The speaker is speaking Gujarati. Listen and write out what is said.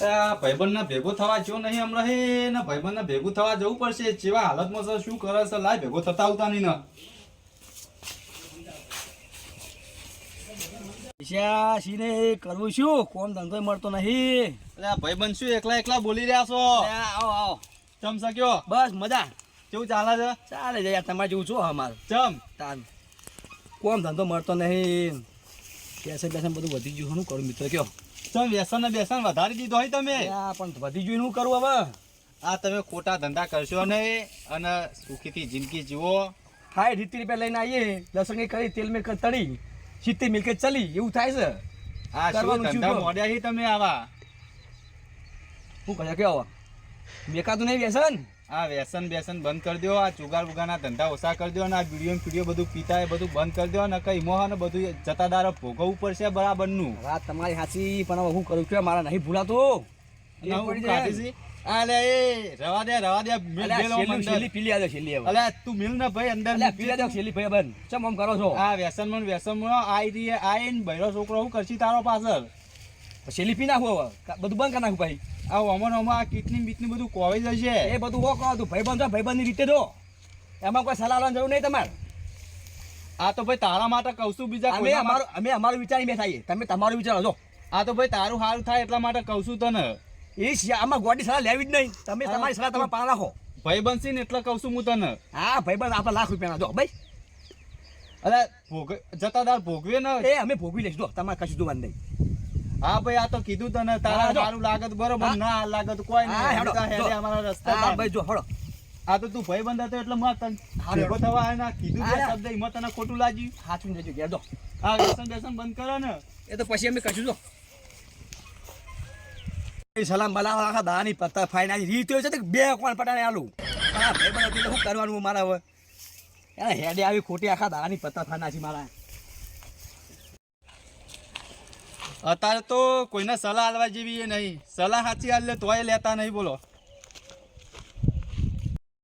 ભાઈબંધને ભેગો થવા જો નહીં હમણાં હે ને ભાઈબંધના ભેગું થવા જવું પડશે. જેવા હાલતમાં છે શું કરે છે લાય ભેગો થતા આવતા નહીં ને. પૈસા સીને કરવું શું? કોમ ધંધો મળતો નહીં. અરે ભાઈબંધ શું એકલા એકલા બોલી રહ્યા છો? આવો આવો. ચમ શક્યો બસ મજા. કેવું ચાલે છે? ચાલે છે યાર તમારે જેવું છો અમારે. ચમ. તાન. કોમ ધંધો મળતો નહીં. પેસે પેસે બધું વધી ગયું શું કરું મિત્ર કયો? ચમ વ્યસન બેસન વધારી દીધો હોય તમે. પણ વધી જોઈને શું કરું હવે. આ તમે ખોટા ધંધા કરશો નહીં અને સુખીથી જિંદગી જીવો. હાય રીતિ રૂપિયા લઈને આવીએ. લસણ કરી તેલ મેં તળી સિત્તેર મિલકે ચલી એવું થાય છે. આ શું ધંધા મોડ્યા છે તમે આવા? શું કહે કેવો મેકાતું નહીં વ્યસન? આ વ્યસન બેસન બંધ કરી દો આ ચુગાર બુગારના ધંધા ઓછા કરી દો અને આ વીડિયો વીડિયો બધું પીતા એ બધું બંધ કરી દો અને કઈ મોહ ને બધું જતા દારો ભોગવવું પડશે બરાબરનું. વાત તમારી સાચી પણ હું કરું કે મારા નહીં ભૂલાતું. છી. અલે એ રવા દે રવા દે મિલ પીલી આજો છેલ્લી હવે. અલે તું મિલ ને ભાઈ અંદર અલ્યા, મિલ. પીલા ભાઈ બંધ. ચમ આમ કરો છો? આ વ્યસન વ્યસનમાં આઈ રી આઈ ને બૈરો છોકરો હું કરશી તારો પાછળ? શેલી પી નાખું હવે. બધું બંધ કરી નાખું ભાઈ. આ ઓમન ઓમાં આ કિટની બીટની બધું કોવે જશે એ બધું હો કહો તું ભાઈ બંધ ભાઈ બંધની રીતે દો એમાં કોઈ સલાહ લેવાની જરૂર નહીં તમારે. આ તો ભાઈ તારા માટે કહું છું બીજા અમે અમારું અમે અમારું વિચારી મેં થાય તમે તમારું વિચારો જો. આ તો ભાઈ તારું સારું થાય એટલા માટે કહું છું તને. એ આમાં ગોડી સલાહ લેવી જ નહીં. તમે તમારી સલાહ તમે પાર રાખો. ભાઈ બનશી ને એટલે કહું છું હું તને. હા ભાઈ બંધ આપણે લાખ રૂપિયાના જો ભાઈ. અરે ભોગ જતા દાર ભોગવે ને. એ અમે ભોગવી લઈશું જો. તમારે કશું જોવાનું નહીં. હા ભાઈ આ તો કીધું તને હા, તારા. સારું લાગે બરોબર ના લાગત કોઈ નહીં. જો. અમારા રસ્તા ભાઈ જો હળો આ તો તું ભાઈ બંધ હતો એટલે માં તને ભેગો થવા આયા ના કીધું બે શબ્દ એમાં તને ખોટું લાગ્યું? સાચું જજો ઘેર આ વ્યસન બેસન બંધ કરો ને. એ તો પછી અમે કશું જો. સલામ બલા આખા દાની પત્તા ફાઈન આવી રીત છે બે કોણ પટાને આલું? હા ભાઈ બંધ એટલે શું કરવાનું મારા હવે? હેડે આવી ખોટી આખા દાની પત્તા ફાઈના છે મારા. અત્યારે તો કોઈને સલાહ આલવા જેવી એ નહીં. સલાહ સાચી આલે તોય લેતા નહીં બોલો.